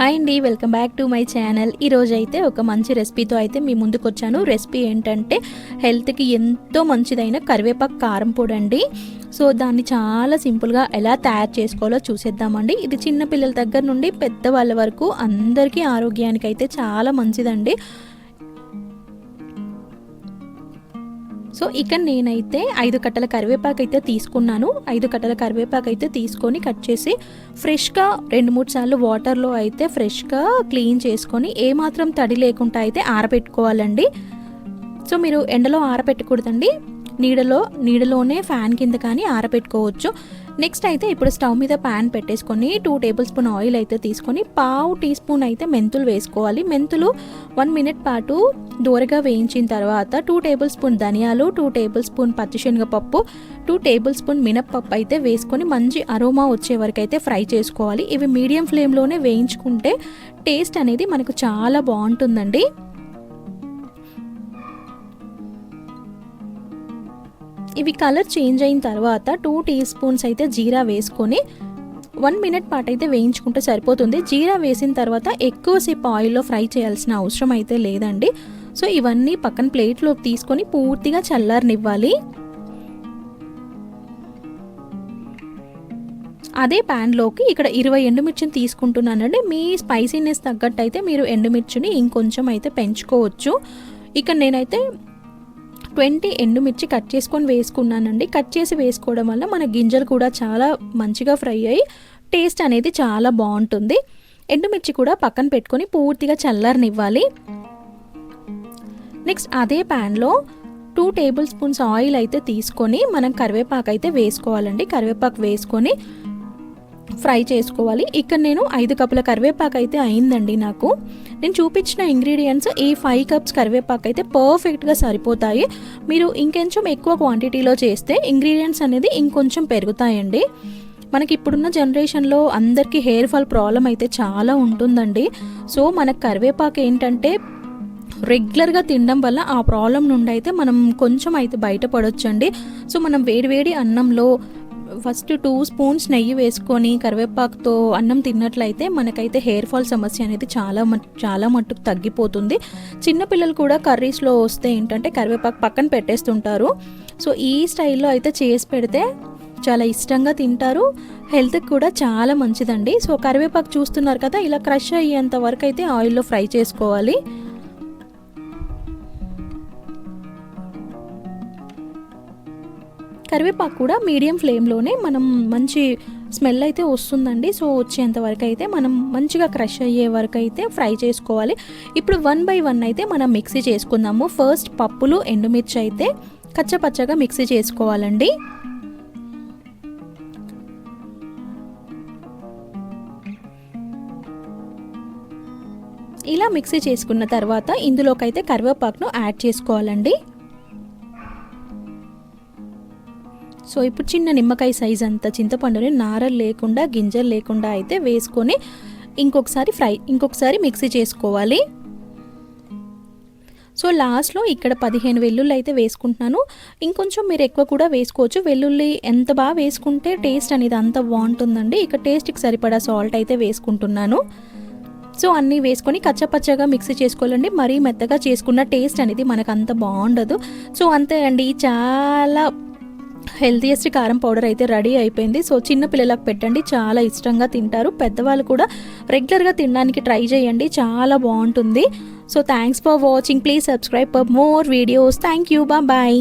Hi అండి welcome back to my channel. ఈరోజు అయితే ఒక మంచి రెసిపీతో అయితే మీ ముందుకు వచ్చాను. రెసిపీ ఏంటంటే హెల్త్కి ఎంతో మంచిదైన కరివేపాకు కారం పొడి అండి సో దాన్ని చాలా సింపుల్గా ఎలా తయారు చేసుకోవాలో చూసేద్దామండి. ఇది చిన్న పిల్లల దగ్గర నుండి పెద్దవాళ్ళ వరకు అందరికీ ఆరోగ్యానికి అయితే చాలా మంచిదండి. సో ఇక నేనైతే ఐదు కట్టల కరివేపాకు అయితే తీసుకున్నాను. ఐదు కట్టల కరివేపాకు అయితే తీసుకొని కట్ చేసి ఫ్రెష్గా రెండు మూడు సార్లు వాటర్లో అయితే ఫ్రెష్గా క్లీన్ చేసుకొని ఏమాత్రం తడి లేకుండా అయితే ఆరబెట్టుకోవాలండి. సో మీరు ఎండలో ఆరబెట్టకూడదండి. నీడలో నీడలోనే ఫ్యాన్ కింద కానీ ఆరబెట్టుకోవచ్చు. నెక్స్ట్ అయితే ఇప్పుడు స్టవ్ మీద ప్యాన్ పెట్టేసుకొని టూ టేబుల్ స్పూన్ ఆయిల్ అయితే తీసుకొని పావు టీ స్పూన్ అయితే మెంతులు వేసుకోవాలి. మెంతులు వన్ మినిట్ పాటు దూరగా వేయించిన తర్వాత టూ టేబుల్ స్పూన్ ధనియాలు టూ టేబుల్ స్పూన్ పచ్చిశనగపప్పు టూ టేబుల్ స్పూన్ మినప్పప్పు అయితే వేసుకొని మంచి అరోమా వచ్చే వరకు అయితే ఫ్రై చేసుకోవాలి. ఇవి మీడియం ఫ్లేమ్లోనే వేయించుకుంటే టేస్ట్ అనేది మనకు చాలా బాగుంటుందండి. ఇవి కలర్ చేంజ్ అయిన తర్వాత టూ టీ స్పూన్స్ అయితే జీరా వేసుకొని వన్ మినిట్ పాటు అయితే వేయించుకుంటే సరిపోతుంది. జీరా వేసిన తర్వాత ఎక్కువసేపు ఆయిల్లో ఫ్రై చేయాల్సిన అవసరం అయితే లేదండి. సో ఇవన్నీ పక్కన ప్లేట్లోకి తీసుకొని పూర్తిగా చల్లారనివ్వాలి. అదే ప్యాన్లోకి ఇక్కడ ఇరవై ఎండుమిర్చిని తీసుకుంటున్నానండి. మీ స్పైసీనెస్ తగ్గట్టు అయితే మీరు ఎండుమిర్చిని ఇంకొంచెం అయితే పెంచుకోవచ్చు. ఇక నేనైతే ట్వంటీ ఎండుమిర్చి కట్ చేసుకొని వేసుకున్నానండి. కట్ చేసి వేసుకోవడం వల్ల మన గింజలు కూడా చాలా మంచిగా ఫ్రై అయ్యి టేస్ట్ అనేది చాలా బాగుంటుంది. ఎండుమిర్చి కూడా పక్కన పెట్టుకొని పూర్తిగా చల్లారనివ్వాలి. నెక్స్ట్ అదే ప్యాన్లో టూ టేబుల్ స్పూన్స్ ఆయిల్ అయితే తీసుకొని మనం కరివేపాకు అయితే వేసుకోవాలండి. కరివేపాకు వేసుకొని ఫ్రై చేసుకోవాలి. ఇక్కడ నేను ఐదు కప్పుల కరివేపాకు అయితే అయిందండి నాకు. నేను చూపించిన ఇంగ్రీడియంట్స్ ఈ ఫైవ్ కప్స్ కరివేపాకు అయితే పర్ఫెక్ట్గా సరిపోతాయి. మీరు ఇంకొంచెం ఎక్కువ క్వాంటిటీలో చేస్తే ఇంగ్రీడియంట్స్ అనేది ఇంకొంచెం పెరుగుతాయండి. మనకి ఇప్పుడున్న జనరేషన్లో అందరికీ హెయిర్ ఫాల్ ప్రాబ్లం అయితే చాలా ఉంటుందండి. సో మనకు కరివేపాకు ఏంటంటే రెగ్యులర్గా తినడం వల్ల ఆ ప్రాబ్లం నుండి అయితే మనం కొంచెం అయితే బయటపడొచ్చండి. సో మనం వేడివేడి అన్నంలో ఫస్ట్ టూ స్పూన్స్ నెయ్యి వేసుకొని కరివేపాకుతో అన్నం తిన్నట్లయితే మనకైతే హెయిర్ ఫాల్ సమస్య అనేది చాలా చాలా మట్టుకు తగ్గిపోతుంది. చిన్నపిల్లలు కూడా కర్రీస్లో వస్తే ఏంటంటే కరివేపాకు పక్కన పెట్టేస్తుంటారు. సో ఈ స్టైల్లో అయితే చేసి పెడితే చాలా ఇష్టంగా తింటారు. హెల్త్కి కూడా చాలా మంచిదండి. సో కరివేపాకు చూస్తున్నారు కదా ఇలా క్రష్ అయ్యేంత వరకు అయితే ఆయిల్లో ఫ్రై చేసుకోవాలి. కరివేపాకు కూడా మీడియం ఫ్లేమ్లోనే మనం మంచి స్మెల్ అయితే వస్తుందండి. సో వచ్చేంత వరకు అయితే మనం మంచిగా క్రష్ అయ్యే వరకు అయితే ఫ్రై చేసుకోవాలి. ఇప్పుడు వన్ బై వన్ అయితే మనం మిక్సీ చేసుకుందాము. ఫస్ట్ పప్పులు ఎండుమిర్చి అయితే కచ్చపచ్చగా మిక్సీ చేసుకోవాలండి. ఇలా మిక్సీ చేసుకున్న తర్వాత ఇందులోకైతే కరివేపాకును యాడ్ చేసుకోవాలండి. సో ఇప్పుడు చిన్న నిమ్మకాయ సైజ్ అంత చింతపండుని నారలు లేకుండా గింజలు లేకుండా అయితే వేసుకొని ఇంకొకసారి ఫ్రై ఇంకొకసారి మిక్సీ చేసుకోవాలి. సో లాస్ట్లో ఇక్కడ పదిహేను వెల్లుల్లి అయితే వేసుకుంటున్నాను. ఇంకొంచెం మీరు ఎక్కువ కూడా వేసుకోవచ్చు. వెల్లుల్లి ఎంత బాగా వేసుకుంటే టేస్ట్ అనేది అంత బాగుంటుందండి. ఇక టేస్ట్కి సరిపడా సాల్ట్ అయితే వేసుకుంటున్నాను. సో అన్నీ వేసుకొని కచ్చపచ్చగా మిక్సీ చేసుకోవాలండి. మరీ మెత్తగా చేసుకున్న టేస్ట్ అనేది మనకు అంత బాగుండదు. సో అంతే అండి. చాలా హెల్తీయెస్ట్ కారం పౌడర్ అయితే రెడీ అయిపోయింది. సో చిన్న పిల్లలకు పెట్టండి. చాలా ఇష్టంగా తింటారు. పెద్దవాళ్ళు కూడా రెగ్యులర్గా తినడానికి ట్రై చేయండి. చాలా బాగుంటుంది. So thanks for watching. Please subscribe for more videos. Thank you bye